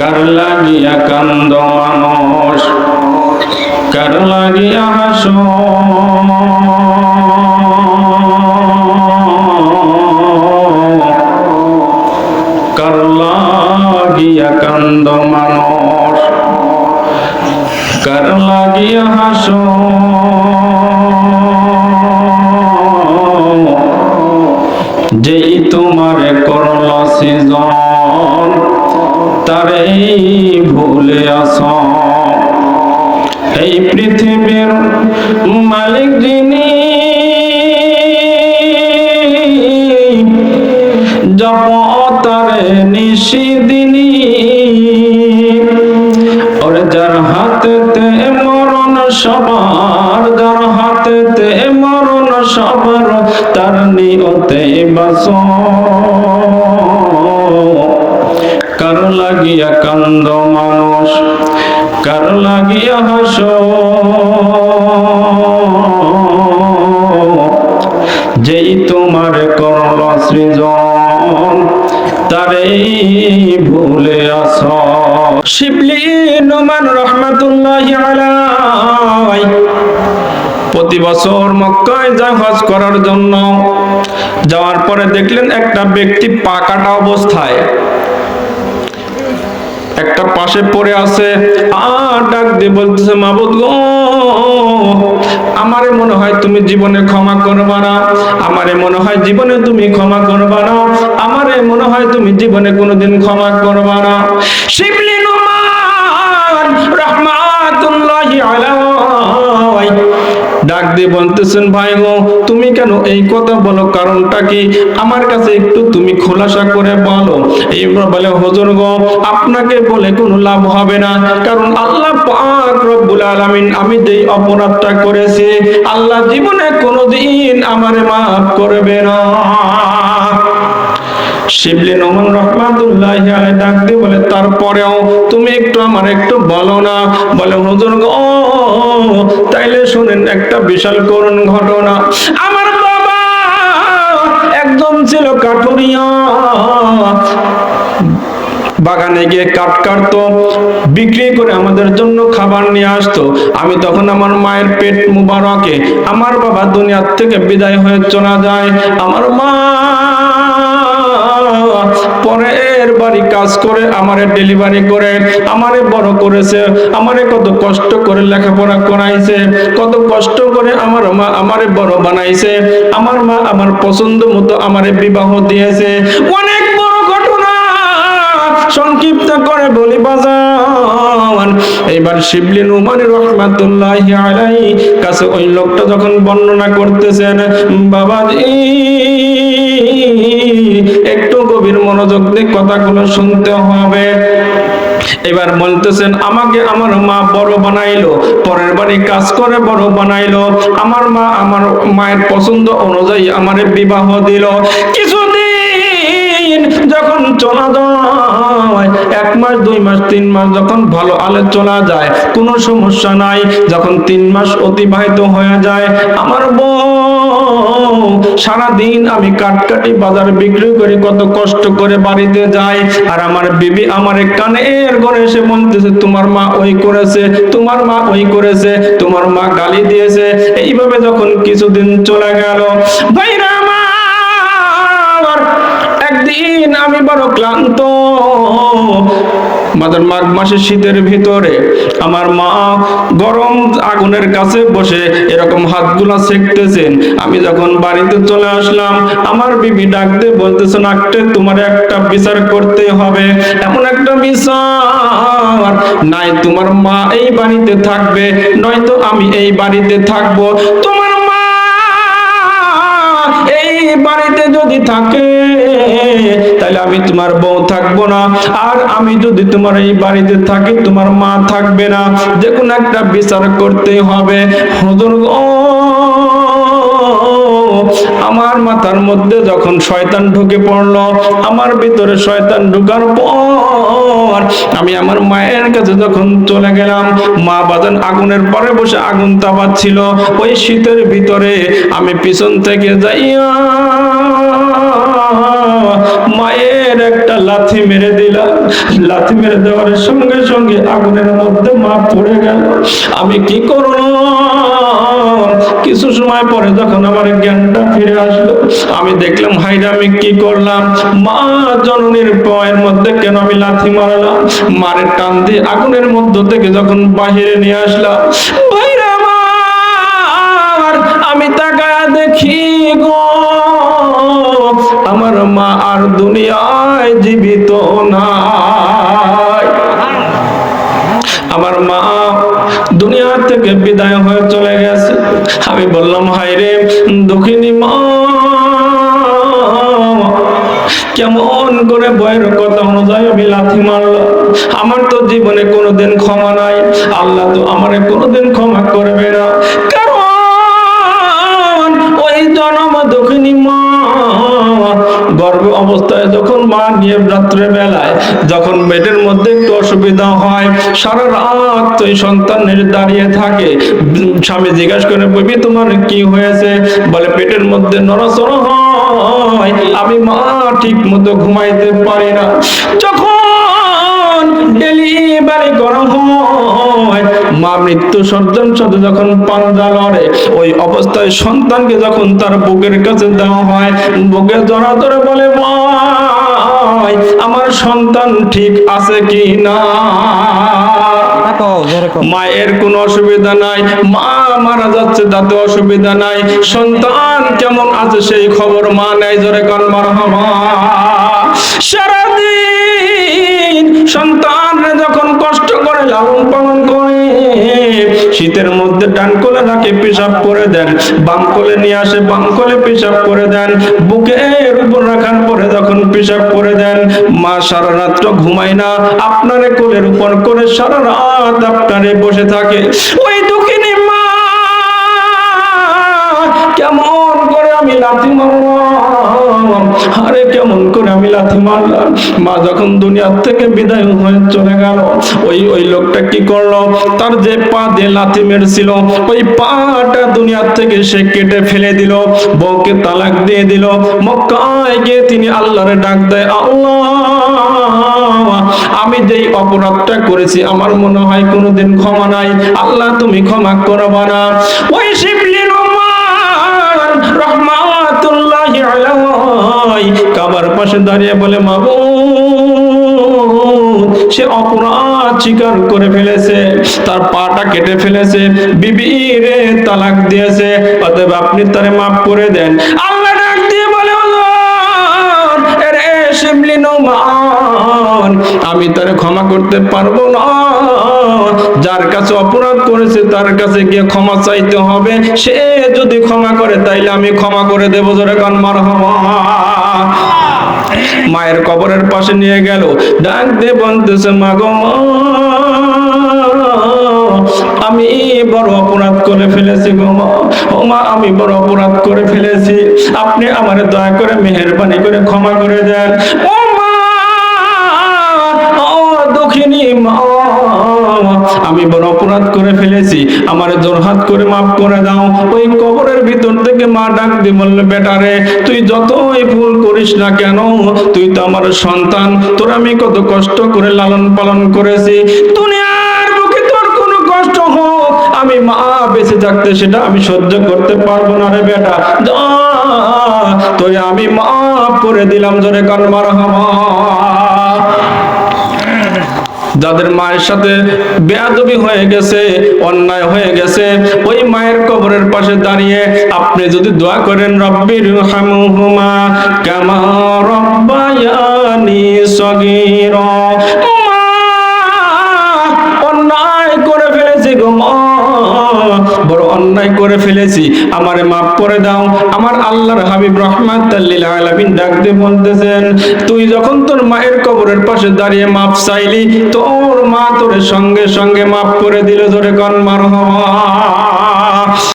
কার লাগিয়া কান্দ মানুষ কার লাগিয়া হাস লাগিয়া কান্দ মানুষ কার লাগিয়া হাস যেই তোমারে করল সৃজন আস এই পৃথিবীর মালিক যিনি জপ তারে নিশি দিনী ওরে যার হাতেতে মরণ সবার, যার হাতেতে মরণ সবার, তার নিয়তে বাস কার লাগিয়া কান্দ মানুষ? কার লাগিয়া হাস যেই তোমার করল সৃজন তারে ভুলে আস শিবলি নোমান রহমাতুল্লাহ প্রতি বছর মক্কায় যায় হজ করার জন্য যাওয়ার পরে দেখলেন একটা ব্যক্তি পাকাটা অবস্থায়। একটা পাশে পড়ে আছে, আর ডাক দিয়ে বলতেছে, মাবুদ গো, আমারে মনে হয় তুমি জীবনে ক্ষমা করবা না। আমারে মনে হয় জীবনে তুমি ক্ষমা করবা না। আমারে মনে হয় তুমি জীবনে কোনোদিন ক্ষমা করবা না। শিবলি রহমাতুল্লাহি আলাইহি ডাক দিয়ে বলতেছেন, ভাই গো, তুমি কেন এই কথা বলো? কারণটা কি? আমার কাছে একটু তুমি খোলাসা করে বলো। এই বলে, হজর গো, আপনাকে বলে কোনো লাভ হবে না। কারণ আল্লাহ পাক রব্বুল আলামিন আমি যেই অপরাধটা করেছি, আল্লাহ জীবনে কোনোদিন আমার মাফ করবে না। শিবলি নমন রহমাতুল্লাহ আলাই ডাক দিয়ে বলে, তারপরেও তুমি একটু আমার একটু বলো না। বলে, হুজুর গো, তাইলে শুনেন একটা বিশাল করুণ ঘটনা। আমার বাবা একদম ছিল কাঠুরিয়া। বাগানে গিয়ে কাঠ কাটতো, বিক্রি করে আমাদের জন্য খাবার নিয়ে আসতো। আমি তখন আমার মায়ের পেট মুবারকে, আমার বাবা দুনিয়ার থেকে বিদায় হয়ে চলে যায়। আমার মা পরের বাড়ি কাজ করে, আমারে ডেলিভারি করে, আমারে বড় করেছে, আমারে কত কষ্ট করে লেখাপড়া করাইছে, কত কষ্ট করে আমার মা আমারে বড় বানাইছে, আমার মা আমার পছন্দ মতো আমারে বিবাহ দিয়েছে। অনেক বড় ঘটনা সংক্ষিপ্ত করে বলি বাজান। এবার শিবলি নুমানি রহমাতুল্লাহ আলাই কাছে ওই লোকটা যখন বর্ণনা করতেছেন, বাবাজি, একটু গভীর মনোযোগ দিয়ে কথাগুলো শুনতে হবে। এবার বলতেছেন, আমাকে আমার মা বড় বানাইলো, পরের বাড়ি কাজ করে বড় বানাইলো। আমার মা আমার মায়ের পছন্দ অনুযায়ী আমারে বিবাহ দিল। কিছুদিন যখন চলা যায়, এক মাস, দুই মাস, তিন মাস যখন ভালো আলে চলা যায়, কোনো সমস্যা নাই। যখন তিন মাস অতিবাহিত হয়ে যায়, আমার বউ সারাদিন আমি কাটকাটি বাজার বিক্রি করে, কত কষ্ট করে বাড়িতে যাই। আর আমার বিবি আমার কানে এর ঘরে এসে বলতেছে, তোমার মা ওই করেছে, তোমার মা ওই করেছে, তোমার মা গালি দিয়েছে। এইভাবে যখন কিছুদিন চলে গেল, ভাইরা আমার, একদিন আমি বড় ক্লান্ত। মাদার মাঘ মাসে শীতের ভিতরে আমার মা গরম আগুনের কাছে বসে এরকম হাতগুলা সেকতেছেন। আমি যখন বাড়িতে চলে আসলাম, আমার বিবি ডাকতে বলতেছেন আটটে তোমার একটা বিচার করতে হবে। এমন একটা বিচার। নাই, তোমার মা এই বাড়িতে থাকবে, নয়তো আমি এই বাড়িতে থাকব। তোমার বাড়িতে যদি থাকে, তাহলে আমি তোমার বউ থাকব না। আর আমি যদি তোমার এই বাড়িতে থাকি, তোমার মা থাকবে না। যে কোনো একটা বিচার করতে হবে। হজর গো আমার মাথার মধ্যে যখন শয়তান ঢুকে পড়ল, আমার ভিতরে শয়তান ঢুকার পর আমি আমার মায়ের কাছে যখন চলে গেলাম, মা বাজান আগুনের পরে বসে আগুন তাপাচ্ছিল ওই শীতের ভিতরে আমি পিছন থেকে যাইয়া মায়ের একটা লাথি মেরে দিলাম। লাথি মেরে দেওয়ার সঙ্গে সঙ্গে আগুনের মধ্যে মা পড়ে গেল। আমি কি করলাম? কিছু সময় পরে যখন আমার জ্ঞানটা ফিরে আসলো, আমি দেখলাম হাইরে আমি কি করলাম? মা জননীর পায়ের মধ্যে কেন আমি লাথি মারলাম? মারের টান দিয়ে আগুনের মধ্য থেকে যখন বাহিরে নিয়ে আসলাম বাইরে আমার, আমি তাকায়া দেখি গো, আমার মা আর দুনিয়ায় জীবিত নাই। আমার মা দুনিয়া থেকে বিদায় হয়ে চলে গেছে। আমি বললাম হাই রে দুঃখিনী মা, কেমন করে বয়ের কথা অনুযায়ী আমি লাথি মারলো আমার তো জীবনে কোনোদিন ক্ষমা নাই, আল্লাহ তো আমারে কোনোদিন ক্ষমা করবে না। গর্ভ অবস্থায় যখন মা নিয়ে রাত্রে বেলায় যখন পেটের মধ্যে একটু অসুবিধা হয়, সারা রাত এই সন্তানের দাঁড়িয়ে থাকে। স্বামী জিজ্ঞাসা করে, ববি, তোমার কি হয়েছে? বলে, পেটের মধ্যে নড়াচড়া হয়। আমি মা ঠিক মতো ঘুমাইতে পারি না। যখন ডেলিভারি করা হয় মা মৃত্যু সর্জন সাথে যখন পাঞ্জা লড়ে ওই অবস্থায় সন্তানকে যখন তার বুকের কাছে দেওয়া হয় বুকে জড়া ধরে বলে মা আমার সন্তান ঠিক আছে কি না মায়ের কোনো অসুবিধা নাই মা মারা যাচ্ছে তাতে অসুবিধা নাই। সন্তান কেমন আছে সেই খবর মা নেই জোরে কর মারহামা সারাদিন সন্তান যখন কষ্ট করে, লালন পালন করে, শীতের মধ্যে ডান কোলে নাকে পেশাব করে দেন, বাম কোলে নিয়ে আসে, বাম কোলে পেশাব করে দেন বুকের উপর রাখার পরে যখন পেশাব করে দেন, মা সারা রাত্র ঘুমায় না, আপনারে কোলের উপর করে সারা রাত আপনারে বসে থাকে। ওই দুঃখিনী মা, কেমন করে আমি লাথি মারলাম কেমন করে আমি লাথি মারলাম। মা যখন দুনিয়ার থেকে বিদায় হয়ে চলে গেল, ওই ওই লোকটা কি করল? তার যে পা দিয়ে লাথি মেরেছিল, ওই পাটা দুনিয়ার থেকে সে কেটে ফেলে দিল, বউকে তালাক দিয়ে দিল। মক্কায় গিয়ে তিনি আল্লাহরে ডাক দেয়, আল্লাহ, আমি যেই অপরাধটা করেছি, আমার মনে হয় কোনোদিন ক্ষমা নাই। আল্লাহ, তুমি ক্ষমা করবা না। ওই শিবলি পাশে দাঁড়িয়ে বলে মাবুদ সে অপরাধ স্বীকার করে ফেলেছে তার পাটা কেটে ফেলেছে বিবি রে তালাক দিয়েছে অতএব আপনি তারে মাফ করে দেন। আল্লাহ ডাক দিয়ে বলে "ওগো, এরে আমি তারে ক্ষমা করতে পারব না। যার কাছে অপরাধ করেছে তার কাছে গিয়ে ক্ষমা চাইতে হবে। সে যদি ক্ষমা করে তাইলে আমি ক্ষমা করে দেবো জোরে কান মার মায়ের কবরের পাশে নিয়ে গেল। ডাক বলতেছে মা গো মা, আমি বড় অপরাধ করে ফেলেছি গো মা আমি বড় অপরাধ করে ফেলেছি। আপনি আমার দয়া করে মেহেরবানি করে ক্ষমা করে দেন। আমি বড় অপরাধ করে ফেলেছি, আমার জোরহাত করে মাফ করে দাও। ওই কবরের ভিতর থেকে মা ডাক দিয়ে বললে বেটারে তুই যতই ভুল করিস না কেন, তুই তো আমার সন্তান, তোর আমি কত কষ্ট করে লালন পালন করেছি। দুনিয়ার তোর কোনো কষ্ট হোক, আমি মা বেঁচে থাকতে সেটা আমি সহ্য করতে পারব না রে বেটা। তোরে আমি মাফ করে দিলাম, জোরে কান মার যাদের মায়ের সাথে বেয়াদবি হয়ে গেছে, অন্যায় হয়ে গেছে, ওই মায়ের কবরের পাশে দাঁড়িয়ে আপনি যদি দোয়া করেন, রব্বির হামুহুমা কামা রব্বায়ানি সগীরা। অন্যায় করে ফেলেছি, আমারে মাফ করে দাও। আমার আল্লাহর হাবিব রহমাতাল্লিল আলামিন ডাকতে বলতেছেন, তুই যখন তোর মায়ের কবরের পাশে দাঁড়িয়ে মাপ চাইলি, তোর মা তোর সঙ্গে সঙ্গে মাপ করে দিল ধরে কন মার